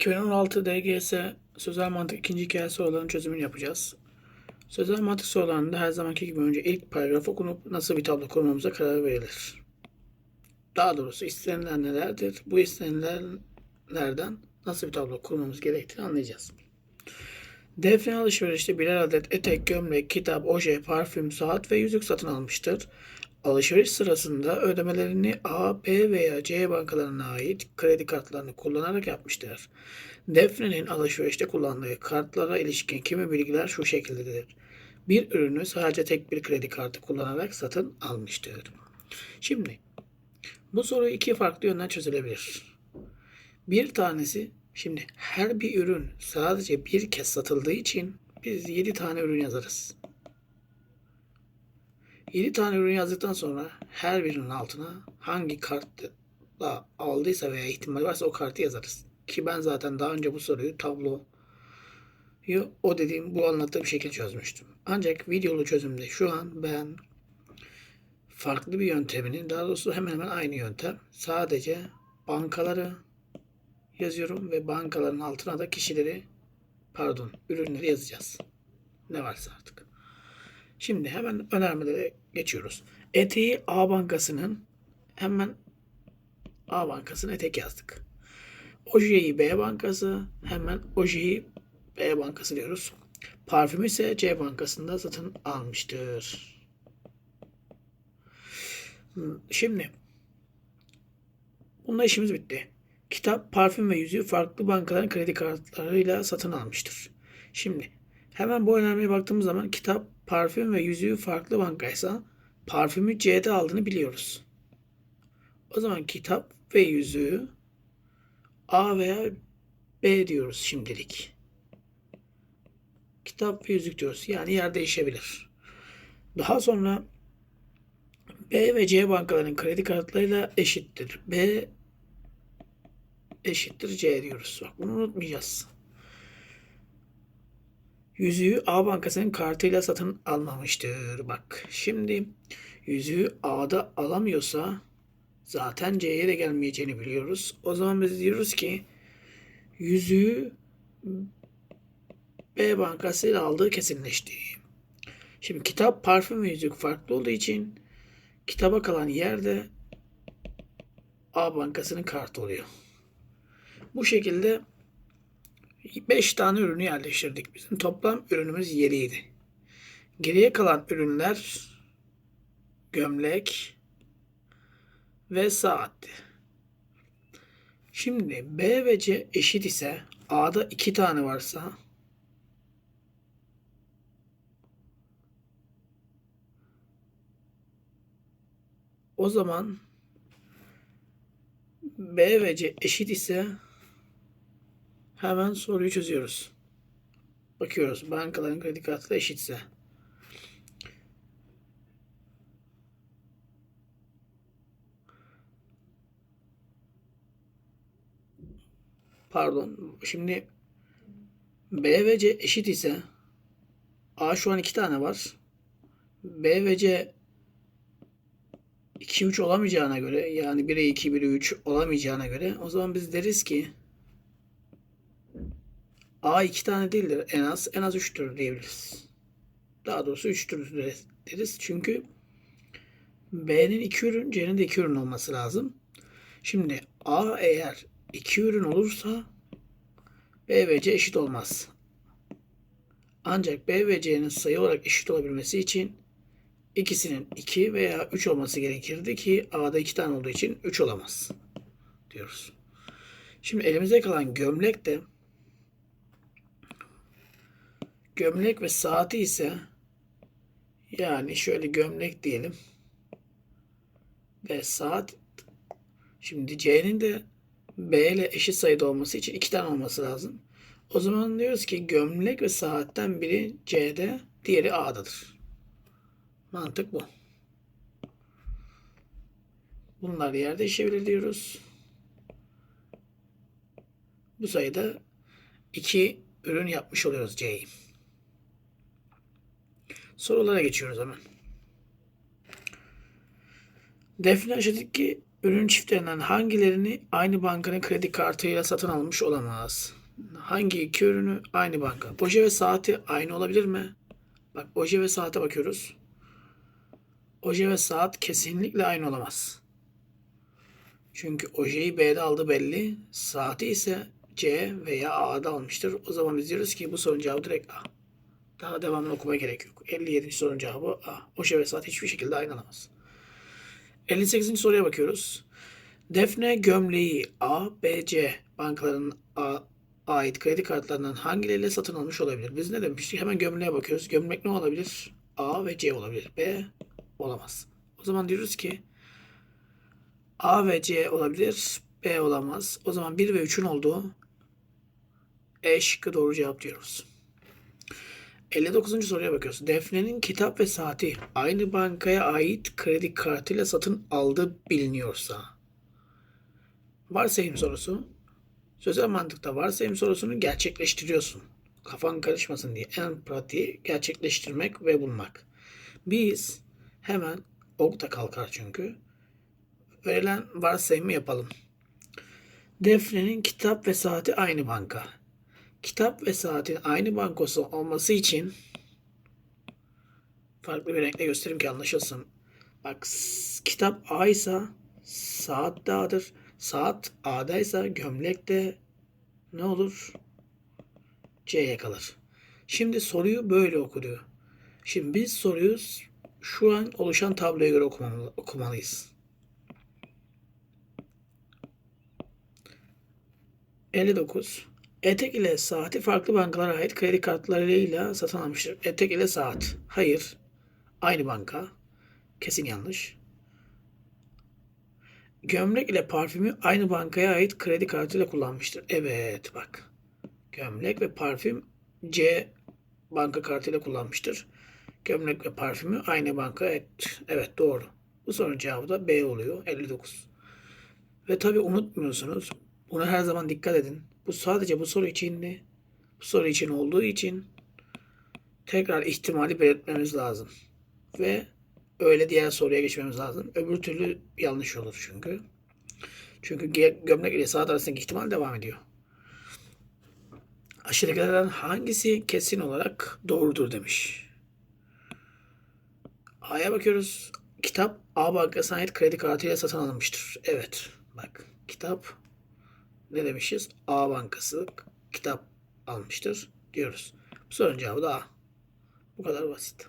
2016 DGS sözel mantık ikinci hikaye sorularının çözümünü yapacağız. Sözel mantık sorularında her zamanki gibi önce ilk paragraf okunup nasıl bir tablo kurmamıza karar verilir. Daha doğrusu istenilen nelerdir? Bu istenilenlerden nasıl bir tablo kurmamız gerektiğini anlayacağız. Defne alışverişte birer adet etek, gömlek, kitap, oje, parfüm, saat ve yüzük satın almıştır. Alışveriş sırasında ödemelerini A, B veya C bankalarına ait kredi kartlarını kullanarak yapmıştır. Defne'nin alışverişte kullandığı kartlara ilişkin kimi bilgiler şu şekildedir. Bir ürünü sadece tek bir kredi kartı kullanarak satın almıştır. Şimdi bu soru iki farklı yönden çözülebilir. Bir tanesi şimdi her bir ürün sadece bir kez satıldığı için biz 7 tane ürün yazarız. 7 tane ürün yazdıktan sonra her birinin altına hangi kartla aldıysa veya ihtimal varsa o kartı yazarız. Ki ben zaten daha önce bu soruyu tabloyu o dediğim bu anlattığım şekilde çözmüştüm. Ancak videolu çözümde şu an ben farklı bir yöntemini daha doğrusu hemen hemen aynı yöntem. Sadece bankaları yazıyorum ve bankaların altına da kişileri pardon ürünleri yazacağız. Ne varsa artık. Şimdi hemen önermelere geçiyoruz. Eteği A bankasının hemen A bankasına etek yazdık. Ojeyi B bankası hemen ojeyi B bankası diyoruz. Parfümü ise C bankasında satın almıştır. Şimdi bununla işimiz bitti. Kitap, parfüm ve yüzüğü farklı bankaların kredi kartlarıyla satın almıştır. Şimdi hemen bu önermeye baktığımız zaman kitap, parfüm ve yüzüğü farklı bankaysa parfümü C'de aldığını biliyoruz. O zaman kitap ve yüzüğü A veya B diyoruz şimdilik. Kitap ve yüzük diyoruz. Yani yer değişebilir. Daha sonra B ve C bankaların kredi kartlarıyla eşittir. B eşittir C diyoruz. Bak bunu unutmayacağız. Yüzüğü A bankasının kartıyla satın almamıştır. Bak şimdi yüzüğü A'da alamıyorsa zaten C'ye de gelmeyeceğini biliyoruz. O zaman biz diyoruz ki yüzüğü B bankasıyla aldığı kesinleşti. Şimdi kitap, parfüm ve yüzük farklı olduğu için kitaba kalan yerde A bankasının kartı oluyor. Bu şekilde 5 tane ürünü yerleştirdik. Bizim toplam ürünümüz 7 idi. Geriye kalan ürünler gömlek ve saatti. Şimdi B ve C eşit ise A'da 2 tane varsa o zaman B ve C eşit ise hemen soruyu çözüyoruz. Bakıyoruz bankaların kredi kartı eşitse. Pardon. Şimdi B ve C eşit ise A şu an iki tane var. B ve C 2 3 olamayacağına göre yani 1'e 2 1'e 3 olamayacağına göre o zaman biz deriz ki A iki tane değildir en az en az 3'tür diyebiliriz. Daha doğrusu 3'tür deriz. Çünkü B'nin 2 ürün, C'nin de 2 ürün olması lazım. Şimdi A eğer 2 ürün olursa B ve C eşit olmaz. Ancak B ve C'nin sayı olarak eşit olabilmesi için ikisinin 2 veya 3 olması gerekirdi ki A'da 2 tane olduğu için 3 olamaz diyoruz. Şimdi elimizde kalan gömlek de gömlek ve saati ise yani şöyle gömlek diyelim ve saat şimdi C'nin de B ile eşit sayıda olması için 2 tane olması lazım. O zaman diyoruz ki gömlek ve saatten biri C'de, diğeri A'dadır. Mantık bu. Bunlar yer değişebilir diyoruz. Bu sayıda iki ürün yapmış oluyoruz C'yi. Sorulara geçiyoruz hemen. Defne aşağıdaki Ürün çiftlerinden hangilerini aynı bankanın kredi kartıyla satın almış olamaz? Hangi iki ürünü aynı banka? Oje ve saati aynı olabilir mi? Bak oje ve saate bakıyoruz. Oje ve saat kesinlikle aynı olamaz. Çünkü ojeyi B'de aldı belli. Saati ise C veya A'da almıştır. O zaman biz diyoruz ki bu sorunun cevabı direkt A. Daha devamını okumaya gerek yok. 57. sorunun cevabı A. Oje ve saat hiçbir şekilde aynı olamaz. 58. soruya bakıyoruz. Defne gömleği A, B, C bankalarının A, ait kredi kartlarından hangileriyle satın almış olabilir? Biz ne demiştik? Hemen gömleğe bakıyoruz. Gömlek ne olabilir? A ve C olabilir. B olamaz. O zaman diyoruz ki A ve C olabilir. B olamaz. O zaman 1 ve 3'ün olduğu E şıkkı doğru cevap diyoruz. 59. soruya bakıyoruz. Defne'nin kitap ve saati aynı bankaya ait kredi kartıyla satın aldığı biliniyorsa. Varsayım sorusu. Sözel mantıkta varsayım sorusunu gerçekleştiriyorsun. Kafan karışmasın diye en pratiği gerçekleştirmek ve bulmak. Biz hemen ok da kalkar çünkü. Verilen varsayımı yapalım. Defne'nin kitap ve saati aynı banka. Kitap ve saatin aynı bankosu olması için farklı bir renkle göstereyim ki anlaşılsın. Bak kitap A ise saat A'dır. Saat A'daysa gömlek de ne olur? C'ye kalır. Şimdi soruyu böyle okudu. Şimdi biz soruyu şu an oluşan tabloya göre okumalı- okumalıyız. 59. Etek ile saati farklı bankalara ait kredi kartlarıyla satın almıştır. Etek ile saat. Hayır. Aynı banka. Kesin yanlış. Gömlek ile parfümü aynı bankaya ait kredi kartıyla kullanmıştır. Evet bak. Gömlek ve parfüm C banka kartıyla kullanmıştır. Gömlek ve parfümü aynı banka ait. Evet doğru. Bu sorunun cevabı da B oluyor. 59. Ve tabi unutmuyorsunuz. Buna her zaman dikkat edin. Bu sadece bu soru içindi. Bu soru için olduğu için tekrar ihtimali belirtmemiz lazım. Ve öyle diğer soruya geçmemiz lazım. Öbür türlü yanlış olur çünkü. Çünkü gömlek ile saat arasındaki ihtimal devam ediyor. Aşağıdakilerden hangisi kesin olarak doğrudur demiş. A'ya bakıyoruz. Kitap A bankasına ait kredi kartıyla satın alınmıştır. Evet. Bak kitap ne demişiz? A bankası kitap almıştır diyoruz. Bu sorunun cevabı da A. Bu kadar basit.